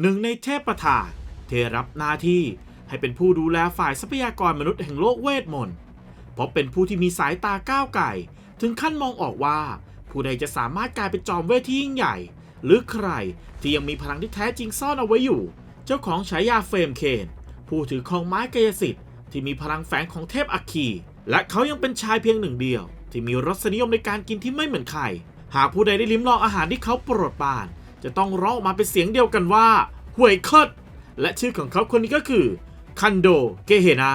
หนึ่งในเทพประธานที่รับหน้าที่ให้เป็นผู้ดูแลฝ่ายทรัพยากรมนุษย์แห่งโลกเวทมนต์เพราะเป็นผู้ที่มีสายตาก้าวไกลถึงขั้นมองออกว่า ผู้ใดจะสามารถกลายเป็นจอมเวทที่ยิ่งใหญ่ หรือใครที่ยังมีพลังที่แท้จริงซ่อนเอาไว้อยู่ เจ้าของฉายาเฟรมเคนผู้ถือครองไม้กายสิทธิ์ที่มีพลังแฝงของเทพอัคคี และเขายังเป็นชายเพียงหนึ่งเดียว ที่มีรสนิยมในการกินที่ไม่เหมือนใคร หากผู้ใดได้ลิ้มลองอาหารที่เขาโปรดปราน จะต้องร้องออกมาเป็นเสียงเดียวกันว่าห่วยคดและชื่อของเขาคนนี้ก็คือคันโดเกเฮนา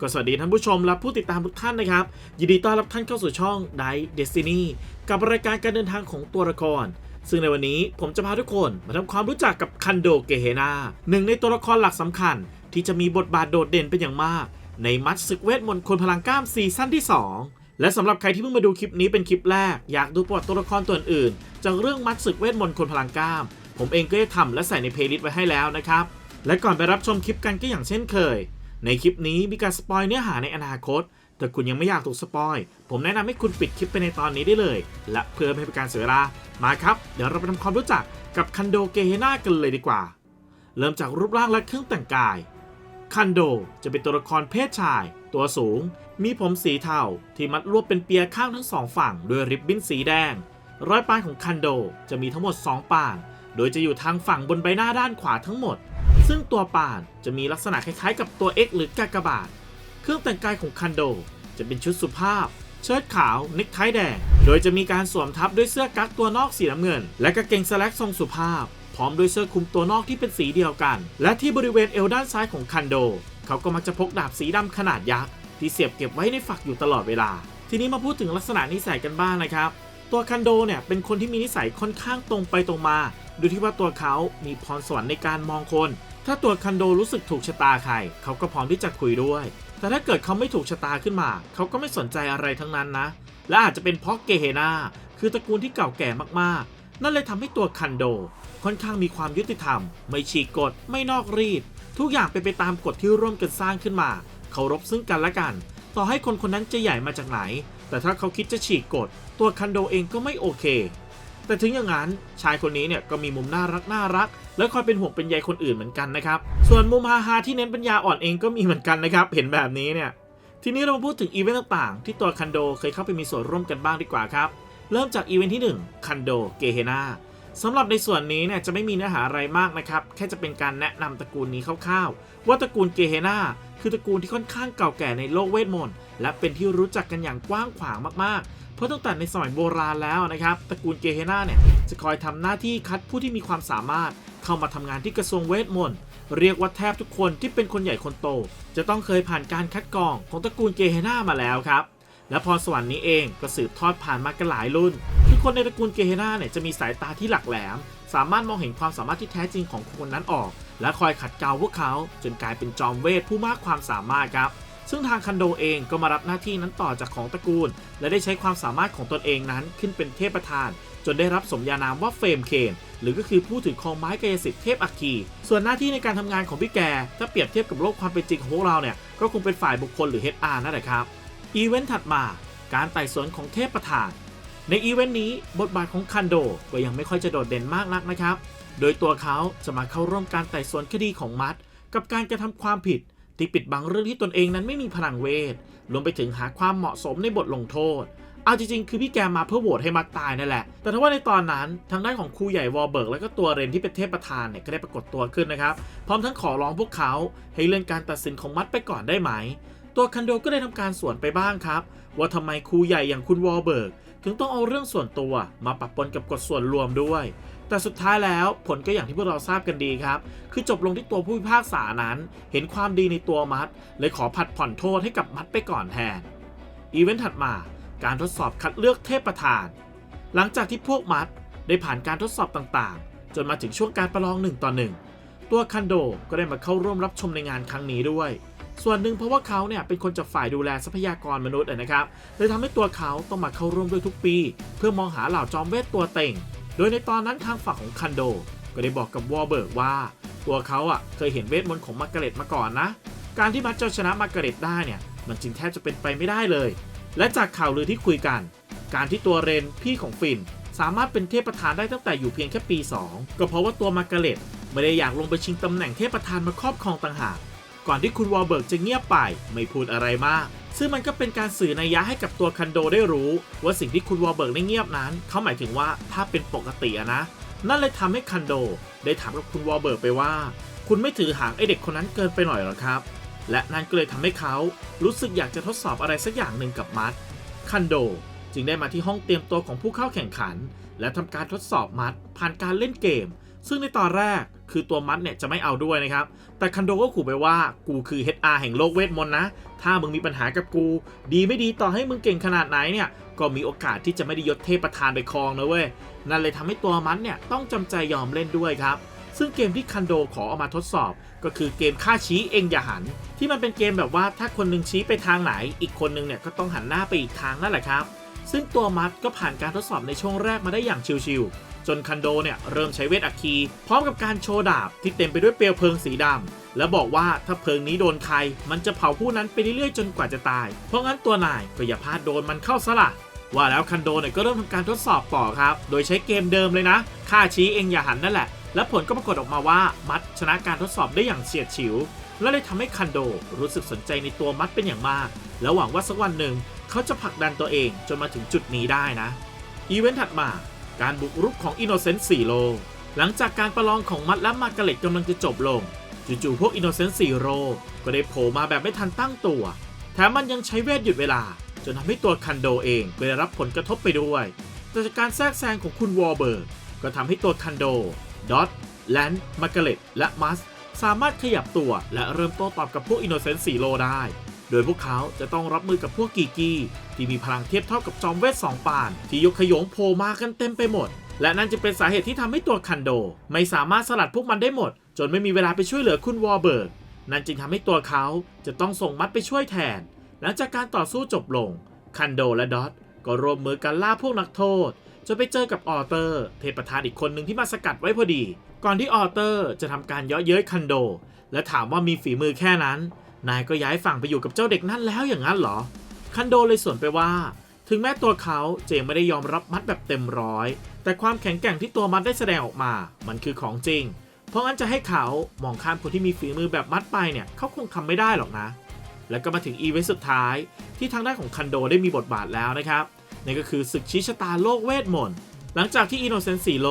ก็สวัสดีท่านผู้ชมและผู้ติดตามทุกท่านนะครับ ยินดีต้อนรับท่านเข้าสู่ช่อง d i Destiny กับรายการการเดินทางของตัวละคร ซึ่งในวันนี้ผมจะพาทุกคนมาทำความรู้จักกับคันโดเกเฮนาหนึ่งในตัวละครหลักสำคัญ ที่จะมีบทบาทโดดเด่นเป็นอย่างมาก ในมัดศึกเวทมนต์คนพลังกล้ามซีซั่นที่ 2 และสำหรับใครที่เพิ่งมาดูคลิปนี้เป็นคลิปแรก อยากดูประวัติตัวละครตัวอื่นจากเรื่องมัดศึกเวทมนต์คนพลังกล้าม ผมเองก็ได้ทำและใส่ในเพลย์ลิสต์ไว้ให้แล้วนะครับ และก่อนไปรับชมคลิปกันก็อย่างเช่นเคย ในคลิปนี้มีการสปอยเนื้อหาในอนาคตถ้าคุณยังไม่อยากถูกสปอย ผมแนะนำให้คุณปิดคลิปไปในตอนนี้ได้เลย และเพื่อไม่ให้เป็นการเสียเวลา มาครับ เดี๋ยวเราไปทำความรู้จักกับคันโดเกเฮนากันเลยดีกว่า เริ่มจากรูปร่างและเครื่องแต่งกาย คันโดจะเป็นตัวละครเพศชาย ตัวสูง มีผมสีเทาที่มัดรวบเป็นเปียข้างทั้งสองฝั่งด้วยริบบิ้นสีแดง รอยปานของคันโดจะมีทั้งหมด 2 ปาน โดยจะอยู่ทางฝั่งบนใบหน้าด้านขวาทั้งหมด ซึ่งตัวปานจะมีลักษณะคล้ายๆ กับตัว X หรือกากบาท เครื่องแต่งกายของคันโดจะเป็นชุดสุภาพ เชิ้ตขาวเนคไทแดง โดยจะมีการสวมทับด้วยเสื้อกั๊กตัวนอกสีน้ำเงิน และกางเกงสแลกทรงสุภาพพร้อมด้วยเสื้อคลุมตัวนอกที่เป็นสีเดียวกัน และที่บริเวณเอวด้านซ้ายของคันโด เขาก็มักจะพกดาบสีดำขนาดยักษ์ที่เสียบเก็บไว้ในฝักอยู่ตลอดเวลา ทีนี้มาพูดถึงลักษณะนิสัยกันบ้างนะครับ ตัวคันโดเนี่ยเป็นคนที่มีนิสัยค่อนข้างตรงไปตรงมาดยที่ว่าตัวเขามีพรสวรรค์ในการมองคน ถ้าตัวคันโดรู้สึกถูกชะตาใคร เขาก็พร้อมที่จะคุยด้วย แต่ถ้าเกิดเขาไม่ถูกชะตาขึ้นมา เขาก็ไม่สนใจอะไรทั้งนั้นนะ และอาจจะเป็นเพราะเกเฮนาคือตระกูลที่เก่าแก่มากๆ นั่นเลยทำให้ตัวคันโด ค่อนข้างมีความยุติธรรม ไม่ฉีกกฎ ไม่นอกรีด ทุกอย่างเป็นไปตามกฎที่ร่วมกันสร้างขึ้นมาเคารพซึ่งกันและกัน ต่อให้คนคนนั้นจะใหญ่มาจากไหน แต่ถ้าเขาคิดจะฉีกกฎตัวคันโดเองก็ไม่โอเค แต่ถึงอย่างนั้นชายคนนี้เนี่ยก็มีมุมน่ารักน่ารัก และคอยเป็นห่วงเป็นใยคนอื่นเหมือนกันนะครับ ส่วนมุมฮาฮาที่เน้นปัญญาอ่อนเองก็มีเหมือนกันนะครับ เห็นแบบนี้เนี่ยทีนี้เรามาพูดถึงอีเวนต์ต่างๆ ที่ตัวคันโดเคยเข้าไปมีส่วนร่วมกันบ้างดีกว่าครับ เริ่มจากอีเวนต์ที่ 1 คันโดเกเฮนา สำหรับในส่วนนี้เนี่ยจะไม่มีเนื้อหาอะไรมากนะครับ แค่จะเป็นการแนะนำตระกูลนี้คร่าวๆ ว่าตระกูลเกเฮนาคือตระกูลที่ค่อนข้างเก่าแก่ในโลกเวทมนต์และเป็นที่รู้จักกันอย่างกว้างขวางมากๆ เพราะตั้งแต่ในสมัยโบราณแล้วนะครับตระกูลเกเฮนาเนี่ยจะคอยทำหน้าที่คัดผู้ที่มีความสามารถ เข้ามาทำงานที่กระทรวงเวทมนต์เรียกว่าแทบทุกคนที่เป็นคนใหญ่คนโต จะต้องเคยผ่านการคัดกรองของตระกูลเกเฮนามาแล้วครับและพรสวรรค์นี้เองก็สืบทอดผ่านมากันหลายรุ่น คนในตระกูลเกเฮนาเนี่ยจะมีสายตาที่หลักแหลม สามารถมองเห็นความสามารถที่แท้จริงของคนนั้นออก และคอยขัดเกลาพวกเขา จนกลายเป็นจอมเวทผู้มากความสามารถครับซึ่งทางคันโดเองก็มารับหน้าที่นั้นต่อจากของตระกูล และได้ใช้ความสามารถของตนเองนั้นขึ้นเป็นเทพประธาน จนได้รับสมญานามว่าเฟมเคนหรือก็คือผู้ถือครองไม้กายสิทธิ์เทพอัคคี ส่วนหน้าที่ในการทำงานของพี่แก ถ้าเปรียบเทียบกับโลกความเป็นจริงของพวกเราเนี่ย ก็คงเป็นฝ่ายบุคคลหรือ HR นั่นแหละครับ อีเวนต์ถัดมา การไต่สวนของเทพประธาน ในอีเวนต์นี้บทบาทของคันโดก็ยังไม่ค่อยจะโดดเด่นมากนักนะครับ โดยตัวเขาจะมาเข้าร่วมการไต่สวนคดีของมัด กับการกระทำความผิด ที่ปิดบังเรื่องที่ตนเองนั้นไม่มีพลังเวท รวมไปถึงหาความเหมาะสมในบทลงโทษ เอาจริงๆ คือพี่แกมาเพื่อโหวตให้มัดตายนั่นแหละ แต่ถ้าว่าในตอนนั้นทางด้านของครูใหญ่วอลเบิร์กและก็ตัวเรนที่เป็นเทพประธานเนี่ยก็ได้ปรากฏตัวขึ้นนะครับ พร้อมทั้งขอร้องพวกเขาให้เลื่อนการตัดสินของมัดไปก่อนได้ไหม ตัวคันโดก็ได้ทำการสวนไปบ้างครับ ว่าทำไมครูใหญ่อย่างคุณวอลเบิร์ก ถึงต้องเอาเรื่องส่วนตัวมาปะปนกับกฎส่วนรวมด้วย แต่สุดท้ายแล้วผลก็อย่างที่พวกเราทราบกันดีครับ คือจบลงที่ตัวผู้พิพากษานั้น เห็นความดีในตัวมัด เลยขอผัดผ่อนโทษให้กับมัดไปก่อนแทน อีเวนต์ถัดมาการทดสอบคัดเลือกเทพประธาน หลังจากที่พวกมัดได้ผ่านการทดสอบต่างๆ จนมาถึงช่วงการประลองหนึ่งต่อหนึ่งตัวคันโดก็ได้มาเข้าร่วมรับชมในงานครั้งนี้ด้วย ส่วนหนึ่งเพราะว่าเขาเนี่ยเป็นคนจากฝ่ายดูแลทรัพยากรมนุษย์นะครับเลยทำให้ตัวเขาต้องมาเข้าร่วมด้วยทุกปี เพื่อมองหาเหล่าจอมเวทตัวเต่ง โดยในตอนนั้นทางฝั่งของคันโด ก็ได้บอกกับวอลเบิร์กว่า ตัวเขาอะเคยเห็นเวทมนต์ของมาร์กาเร็ตมาก่อนนะ การที่มัดจะชนะมาร์กาเร็ตได้เนี่ยมันจริงแทบจะเป็นไปไม่ได้เลย และจากข่าวลือที่คุยกัน การที่ตัวเรนพี่ของฟินสามารถเป็นเทพประธานได้ตั้งแต่อยู่เพียงแค่ปี 2 ก็เพราะว่าตัวมาร์กาเร็ตไม่ได้อยากลงไปชิงตำแหน่งเทพประธานมาครอบครองต่างหาก ก่อนที่คุณวอลเบิร์กจะเงียบไป ไม่พูดอะไรมาก ซึ่งมันก็เป็นการสื่อนัยยะให้กับตัวคันโดได้รู้ ว่าสิ่งที่คุณวอลเบิร์กได้เงียบนั้น เขาหมายถึงว่าถ้าเป็นปกตินะ นั่นเลยทำให้คันโด ได้ถามกับคุณวอลเบิร์กไปว่า คุณไม่ถือหางไอเด็กคนนั้นเกินไปหน่อยหรอครับ และนั่นก็เลยทำให้เขารู้สึกอยากจะทดสอบอะไรสักอย่างหนึ่งกับมัดคันโดจึงได้มาที่ห้องเตรียมตัวของผู้เข้าแข่งขัน และทำการทดสอบมัดผ่านการเล่นเกม ซึ่งในตอนแรกคือตัวมัดเนี่ยจะไม่เอาด้วยนะครับ แต่คันโดก็ขู่ไปว่ากูคือ HR แห่งโลกเวทมนต์นะ ถ้ามึงมีปัญหากับกู ดีไม่ดีต่อให้มึงเก่งขนาดไหนเนี่ย ก็มีโอกาสที่จะไม่ได้ยศเทพประธานไปครองนะเว้ย นั่นเลยทำให้ตัวมัดเนี่ยต้องจำใจยอมเล่นด้วยครับ ซึ่งเกมที่คันโดขอเอามาทดสอบ ก็คือเกมฆ่าชี้เองอย่าหัน ที่มันเป็นเกมแบบว่าถ้าคนหนึงชี้ไปทางไหน อีกคนหนึงเนี่ยก็ต้องหันหน้าไปอีกทางนั่นแหละครับ ซึ่งตัวมัดก็ผ่านการทดสอบในช่วงแรกมาได้อย่างชิวๆ จนคันโดเนี่ยเริ่มใช้เวทอัคคี พร้อมกับการโชว์ดาบที่เต็มไปด้วยเปลวเพลิงสีดำและบอกว่าถ้าเพลิงนี้โดนใคร มันจะเผาผู้นั้นไปเรื่อยๆจนกว่าจะตาย เพราะงั้นตัวนายก็อย่าพลาดโดนมันเข้าซะละว่าแล้วคันโดเนี่ยก็เริ่มทำการทดสอบต่อครับ โดยใช้เกมเดิมเลยนะฆ่าชี้เองอย่าหันนั่นแหละ และผลก็ปรากฏออกมาว่ามัดชนะการทดสอบได้อย่างเฉียดฉิว และเลยทำให้คันโดรู้สึกสนใจในตัวมัดเป็นอย่างมาก และหวังว่าสักวันหนึ่งเขาจะผลักดันตัวเองจนมาถึงจุดนี้ได้นะ อีเวนต์ถัดมา การบุกรุกของอินโนเซนต์4โล หลังจากการประลองของมัดและมาร์กาเล็ตกำลังจะจบลง จู่ๆพวกอินโนเซนต์4โลก็ได้โผล่มาแบบไม่ทันตั้งตัว แถมมันยังใช้เวทหยุดเวลา จนทำให้ตัวคันโดเองได้รับผลกระทบไปด้วยแต่จากการแทรกแซงของคุณวอลเบิร์กก็ทำให้ตัวคันโดดอทแลนด์มาร์กาเล็ตและมัสสามารถขยับตัวและเริ่มโต้ตอบกับพวกอินโนเซนต์4โลได้ โดยพวกเขาจะต้องรับมือกับพวกกีกี้ที่มีพลังเทียบเท่ากับจอมเวท2ปาน ที่ยกขยงโผล่มากันเต็มไปหมด และนั่นจะเป็นสาเหตุที่ทำให้ตัวคันโด ไม่สามารถสลัดพวกมันได้หมด จนไม่มีเวลาไปช่วยเหลือคุณวอเบิร์กนั่นจึงทำให้ตัวเขาจะต้องส่งมัดไปช่วยแทน หลังจากการต่อสู้จบลง คันโดและดอทก็ร่วมมือกันล่าพวกนักโทษจนไปเจอกับออเตอร์ เทพประธานอีกคนหนึ่งที่มาสกัดไว้พอดี ก่อนที่ออเตอร์จะทำการเยาะเย้ยคันโด และถามว่ามีฝีมือแค่นั้น นายก็ย้ายฝั่งไปอยู่กับเจ้าเด็กนั่นแล้วอย่างนั้นเหรอ คันโดเลยสวนไปว่า ถึงแม้ตัวเขาเจงไม่ได้ยอมรับมัดแบบเต็มร้อย แต่ความแข็งแกร่งที่ตัวมัดได้แสดงออกมา มันคือของจริง เพราะงั้นจะให้เขามองข้ามคนที่มีฝีมือแบบมัดไปเนี่ยเขาคงทำไม่ได้หรอกนะ แล้วก็มาถึงอีเวนต์สุดท้าย ที่ทางด้านของคันโดได้มีบทบาทแล้วนะครับนั่นก็คือศึกชี้ชะตาโลกเวทมนต์หลังจากที่อินโนเซนต์ซีโล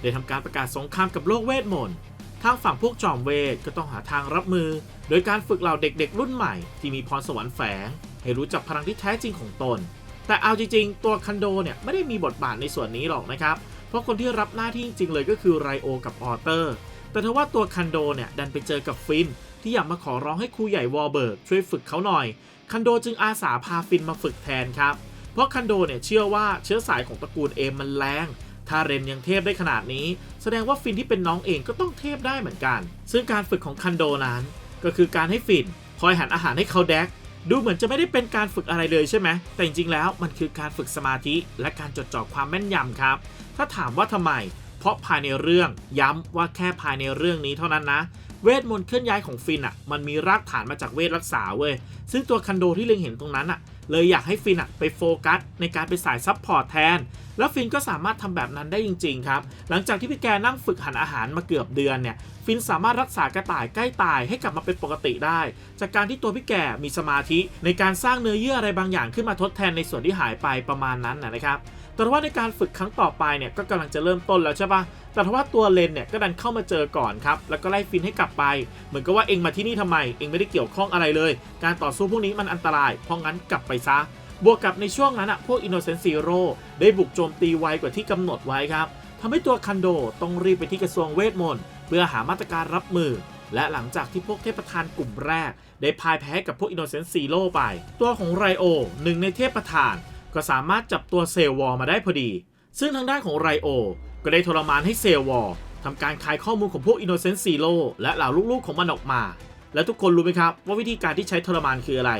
ได้ทำการประกาศสงครามกับโลกเวทมนต์ทางฝั่งพวกจอมเวทก็ต้องหาทางรับมือ โดยการฝึกเหล่าเด็กๆ รุ่นใหม่ที่มีพรสวรรค์แฝง ให้รู้จักพลังที่แท้จริงของตน แต่เอาจริงๆ ตัวคันโดเนี่ยไม่ได้มีบทบาทในส่วนนี้หรอกนะครับ เพราะคนที่รับหน้าที่จริงๆเลยก็คือไรโอกับออเตอร์ แต่ทว่าตัวคันโดเนี่ยดันไปเจอกับฟินที่อยากมาขอร้องให้ครูใหญ่วอลเบิร์กช่วยฝึกเขาหน่อย คันโดจึงอาสาพาฟินมาฝึกแทนครับ เพราะคันโดเนี่ยเชื่อว่าเชื้อสายของตระกูลเอมมันแรงถ้าเรนยังเทพได้ขนาดนี้ แสดงว่าฟินที่เป็นน้องเองก็ต้องเทพได้เหมือนกัน ซึ่งการฝึกของคันโดนั้น ก็คือการให้ฟินคอยหันอาหารให้เขาแดก ดูเหมือนจะไม่ได้เป็นการฝึกอะไรเลยใช่ไหม แต่จริงๆแล้วมันคือการฝึกสมาธิ และการจดจ่อความแม่นยำครับ ถ้าถามว่าทำไม เพราะภายในเรื่องย้ำว่าแค่ภายในเรื่องนี้เท่านั้นนะ เวทมนต์เคลื่อนย้ายของฟินอะ มันมีรากฐานมาจากเวทรักษาเว้ย ซึ่งตัวคันโดที่เล็งเห็นตรงนั้นอะ เลยอยากให้ฟินอะไปโฟกัสในการเป็นสายซับพอร์ตแทน แล้วฟินก็สามารถทำแบบนั้นได้จริง ๆ ครับ หลังจากที่พี่แกนั่งฝึกหันอาหารมาเกือบเดือนเนี่ยฟินสามารถรักษากระต่ายใกล้ตายให้กลับมาเป็นปกติได้ จากการที่ตัวพี่แกมีสมาธิในการสร้างเนื้อเยื่ออะไรบางอย่างขึ้นมาทดแทนในส่วนที่หายไปประมาณนั้นนะครับแต่ว่าในการฝึกครั้งต่อไปเนี่ยก็กำลังจะเริ่มต้นแล้วใช่ปะแต่ว่าตัวเลนเนี่ยก็ดันเข้ามาเจอก่อนครับ แล้วก็ไล่ฟินให้กลับไป เหมือนกับว่าเองมาที่นี่ทำไม เองไม่ได้เกี่ยวข้องอะไรเลย การต่อสู้พวกนี้มันอันตราย เพราะงั้นกลับไปซะ บวกกับในช่วงนั้นอะพวก Innocent Zero ได้บุกโจมตีไวกว่าที่กำหนดไว้ครับทำให้ตัวคันโดต้องรีบไปที่กระทรวงเวทมนต์เพื่อหามาตรการรับมือ และหลังจากที่พวกเทพประธานกลุ่มแรก ได้พ่ายแพ้กับพวก Innocent Zero ไป ตัวของไรโอหนึ่งในเทพประธาน ก็สามารถจับตัวเซลวอลมาได้พอดี ซึ่งทางด้านของไรโอก็ได้ทรมานให้เซลวอลทำการคายข้อมูลของพวก Innocent Zero และเหล่าลูกๆของมันออกมา และทุกคนรู้ไหมครับว่าวิธีการที่ใช้ทรมานคืออะไร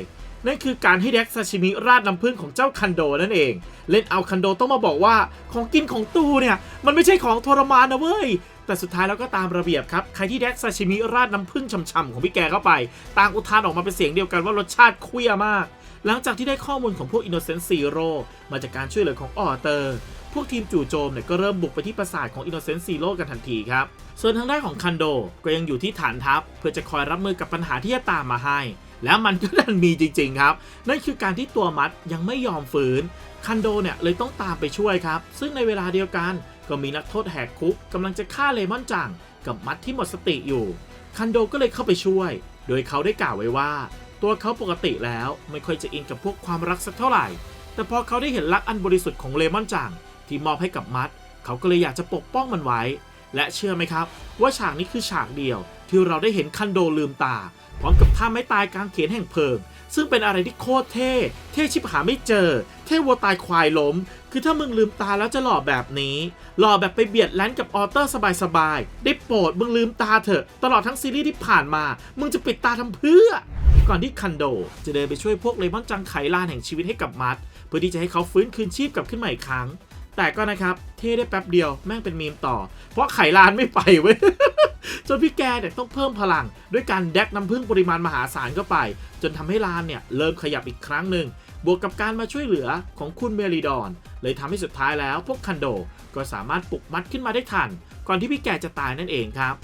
นั่นคือการให้แดกซาชิมิราดน้ำผึ้งของเจ้าคันโดนั่นเอง เล่นเอาคันโดต้องมาบอกว่าของกินของตูเนี่ยมันไม่ใช่ของทรมานนะเว้ยแต่สุดท้ายแล้วก็ตามระเบียบครับ ใครที่แดกซาชิมิราดน้ำผึ้งช่ำๆของพี่แกเข้าไป ต่างอุทานออกมาเป็นเสียงเดียวกันว่ารสชาติคุยมาก หลังจากที่ได้ข้อมูลของพวก Innocent Zero มาจากการช่วยเหลือของออเตอร์ พวกทีมจู่โจมเนี่ยก็เริ่มบุกไปที่ปราสาทของอินโนเซนต์ซีโร่กันทันทีครับ ส่วนทางด้านของคันโดก็ยังอยู่ที่ฐานทัพ เพื่อจะคอยรับมือกับปัญหาที่จะตามมาให้ แล้วมันก็ดันมีจริงๆครับ นั่นคือการที่ตัวมัดยังไม่ยอมฝืน คันโดเนี่ยเลยต้องตามไปช่วยครับ ซึ่งในเวลาเดียวกันก็มีนักโทษแหกคุกกำลังจะฆ่าเลมอนจังกับมัดที่หมดสติอยู่ คันโดก็เลยเข้าไปช่วย โดยเขาได้กล่าวไว้ว่า ตัวเขาปกติแล้วไม่ค่อยจะอินกับพวกความรักสักเท่าไหร่ แต่พอเขาได้เห็นรักอันบริสุทธิ์ของเลมอนจังที่มอบให้กับมัด เขาก็เลยอยากจะปกป้องมันไว้ และเชื่อไหมครับ ว่าฉากนี้คือฉากเดียว ที่เราได้เห็นคันโดลืมตา พร้อมกับท่าไม้ตายกลางเขนแห่งเพลิง ซึ่งเป็นอะไรที่โคตรเท่ เท่ชิบหาไม่เจอ เท่วัวตายควายล้ม คือถ้ามึงลืมตาแล้วจะหล่อแบบนี้ หล่อแบบไปเบียดแลนกับออเตอร์สบายๆ ได้โปรดมึงลืมตาเถอะ ตลอดทั้งซีรีส์ที่ผ่านมา มึงจะปิดตาทำเพื่อ ก่อนที่คันโดจะเดินไปช่วยพวกเลมอนจังไขลานแห่งชีวิตให้กับมัด เพื่อที่จะให้เขาฟื้นคืนชีพกลับขึ้นมาอีกครั้ง แต่ก็นะครับ เท่ได้แป๊บเดียวแม่งเป็นมีมต่อ เพราะไขลานไม่ไปเว้ย จนพี่แกเนี่ยต้องเพิ่มพลัง ด้วยการแดกน้ำผึ้งปริมาณมหาศาลเข้าไป จนทำให้ลานเนี่ยเริ่มขยับอีกครั้งหนึ่งบวกกับการมาช่วยเหลือของคุณเมริดอน เลยทำให้สุดท้ายแล้วพวกคันโดก็สามารถปลุกมัดขึ้นมาได้ทัน ก่อนที่พี่แกจะตายนั่นเองครับ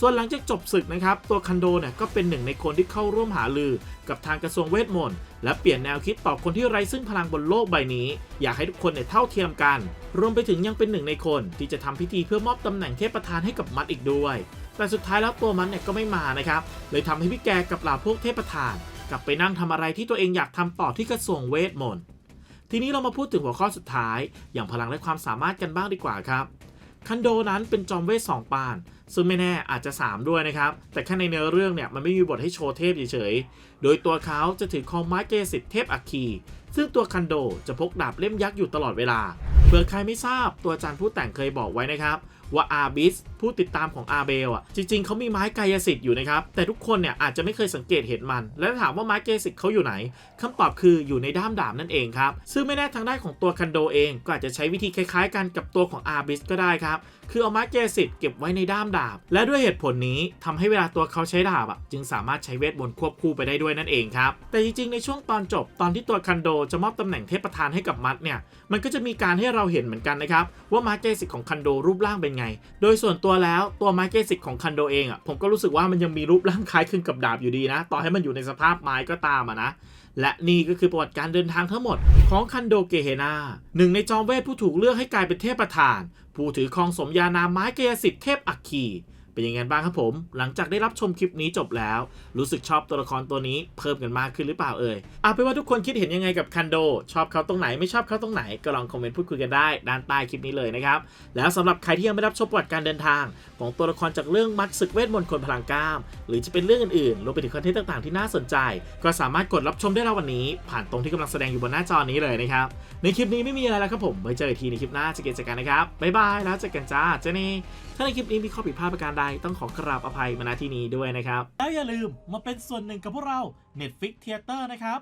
ส่วนหลังจากจบศึกนะครับ ตัวคันโดเนี่ยก็เป็นหนึ่งในคนที่เข้าร่วมหาลือ กับทางกระทรวงเวทมนต์และเปลี่ยนแนวคิดต่อคนที่ไร้ซึ่งพลังบนโลกใบนี้ อยากให้ทุกคนเนี่ยเท่าเทียมกัน รวมไปถึงยังเป็นหนึ่งในคนที่จะทำพิธีเพื่อมอบตำแหน่งเทพประธานให้กับมัดอีกด้วย แต่สุดท้ายแล้วตัวมันเนี่ยก็ไม่มานะครับ เลยทำให้พี่แกกับเหล่าพวกเทพประธาน กลับไปนั่งทำอะไรที่ตัวเองอยากทำต่อที่กระทรวงเวทมนต์ ทีนี้เรามาพูดถึงหัวข้อสุดท้าย อย่างพลังและความสามารถกันบ้างดีกว่าครับ คันโดนั้นเป็นจอมเวทสองปาน ซึ่งไม่แน่อาจจะ 3 ด้วยนะครับ แต่แค่ในเนื้อเรื่องเนี่ยมันไม่มีบทให้โชว์เทพเฉยๆ โดยตัวเขาจะถือคองไม้เกสิทธิ์เทพอัคคี ซึ่งตัวคันโดจะพกดาบเล่มยักษ์อยู่ตลอดเวลาเผื่อใครไม่ทราบตัวอาจารย์ผู้แต่งเคยบอกไว้นะครับ ว่าอาบิสผู้ติดตามของอาเบลอะจริง ๆเขามีไม้กายสิทธิ์อยู่นะครับ แต่ทุกคนเนี่ยอาจจะไม่เคยสังเกตเห็นมัน และถามว่าไม้กายสิทธิ์เขาอยู่ไหนคำตอบคืออยู่ในด้ามดาบนั่นเองครับ ซึ่งไม่แน่ทางด้านของตัวคันโดเองก็อาจจะใช้วิธีคล้ายๆ กันกับตัวของอาบิสก็ได้ครับคือเอาไม้เกสิทธิ์เก็บไว้ในด้ามดาบ และด้วยเหตุผลนี้ทำให้เวลาตัวเขาใช้ดาบอะจึงสามารถใช้เวทมนต์ควบคู่ไปได้ด้วยนั่นเองครับแต่จริงๆในช่วงตอนจบตอนที่ตัวคันโดจะมอบตำแหน่งเทพประธานให้กับมัดเนี่ยมันก็จะมีการให้เราเห็นเหมือนกันนะครับว่าไม้เกสิทธิ์ของคันโดรูปร่างเป็นไง โดยส่วนตัวแล้วตัวไม้เกสิทธิ์ของคันโดเองอะผมก็รู้สึกว่ามันยังมีรูปร่างคล้ายคลึงกับดาบอยู่ดีนะ ต่อให้มันอยู่ในสภาพไม้ก็ตามอะนะ และนี่ก็คือประวัติการเดินทางทั้งหมดของคันโดเกเฮนาหนึ่งในจอมเวทผู้ถูกเลือกให้กลายเป็นเทพประธาน ผู้ถือครองสมญานามไม้กายสิทธิ์เทพอัคคี เป็นยังไงบ้างครับผม หลังจากได้รับชมคลิปนี้จบแล้ว รู้สึกชอบตัวละครตัวนี้เพิ่มกันมากขึ้นหรือเปล่าเอ่ยเอาเป็นว่าทุกคนคิดเห็นยังไงกับคันโด ชอบเขาตรงไหนไม่ชอบเขาตรงไหนก็ลองคอมเมนต์พูดคุยกันได้ด้านใต้คลิปนี้เลยนะครับแล้วสำหรับใครที่ยังไม่รับชมประวัติการเดินทาง ของตัวละครจากเรื่องมัดศึกเวทมนต์คนพลังกล้าม หรือจะเป็นเรื่องอื่นๆรวมไปถึงคอนเทนต์ต่างๆที่น่าสนใจ ก็สามารถกดรับชมได้แล้ววันนี้ ผ่านตรงที่กำลังแสดงอยู่บนหน้าจอนี้เลยนะครับในคลิปนี้ไม่มีอะไรแล้วครับผมไว้เจอกันทีในคลิปหน้าจะเกนเจอกันนะครับบ๊ายบายแล้วเจอกันจ้าเจนี่ ถ้าในคลิปนี้มีข้อผิดพลาดประการใดต้องขอกราบอภัยมาณที่นี้ด้วยนะครับ แล้วอย่าลืมมาเป็นส่วนหนึ่งกับพวกเรา Netflix Theater นะครับ